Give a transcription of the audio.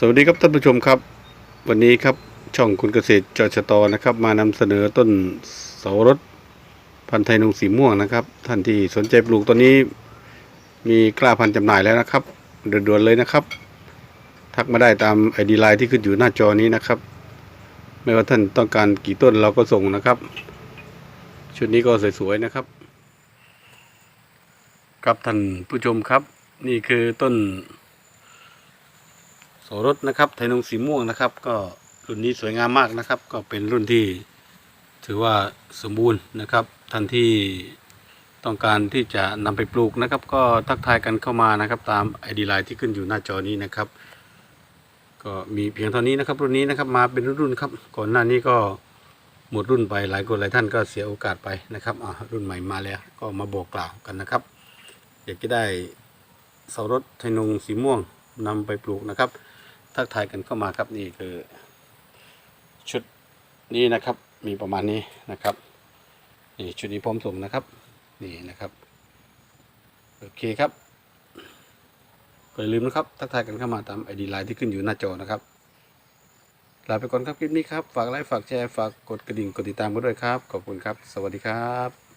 สวัสดีครับท่านผู้ชมครับ วันนี้ครับช่องคุณเกษตรจอชตนะครับ มานำเสนอต้นเสารถพันธุ์ไทยนงสีม่วงนะครับ ท่านที่สนใจปลูกตอนนี้ มีกล้าพันธุ์จำหน่ายแล้วนะครับด่วนๆเลยนะครับ ทักมาได้ตามไอดีไลน์ที่ขึ้นอยู่หน้าจอนี้นะครับ ไม่ว่าท่านต้องการกี่ต้นเราก็ส่งนะครับ ชุดนี้ก็สวยๆนะครับ ครับท่านผู้ชมครับ นี่คือต้น โสรถนะครับไทยนงสีม่วงนะครับ ก็รุ่นนี้สวยงามมากนะครับ ก็เป็นรุ่นที่ถือว่าสมบูรณ์นะครับท่านที่ต้องการที่จะนำไปปลูกนะครับ ก็ทักทายกันเข้ามานะครับ ตามไอดีไลน์ที่ขึ้นอยู่หน้าจอนี้นะครับ ก็มีเพียงเท่านี้นะครับ รุ่นนี้นะครับมาเป็นรุ่นๆครับ ก่อนหน้านี้ก็หมดรุ่นไปหลายคนหลายท่านก็เสียโอกาสไปนะครับอ่ารุ่นใหม่มาแล้วก็มาบอกกล่าวกันนะครับ อยากจะได้เสารถไทยนงสีม่วง นำไปปลูกนะครับ ทักทายกันเข้ามาครับนี่คือ ชุดนี้นะครับมีประมาณนี้นะครับนี่ชุดนี้พร้อมส่งนะครับนี่นะครับโอเคครับก็อย่าลืมนะครับ ทักทายกันเข้ามาตามไอดีไลน์ที่ขึ้นอยู่หน้าจอนะครับลาไปก่อนครับคลิปนี้ครับ ฝากไลค์ฝากแชร์ฝากกดกระดิ่งกดติดตามกันด้วยครับ ขอบคุณครับ สวัสดีครับ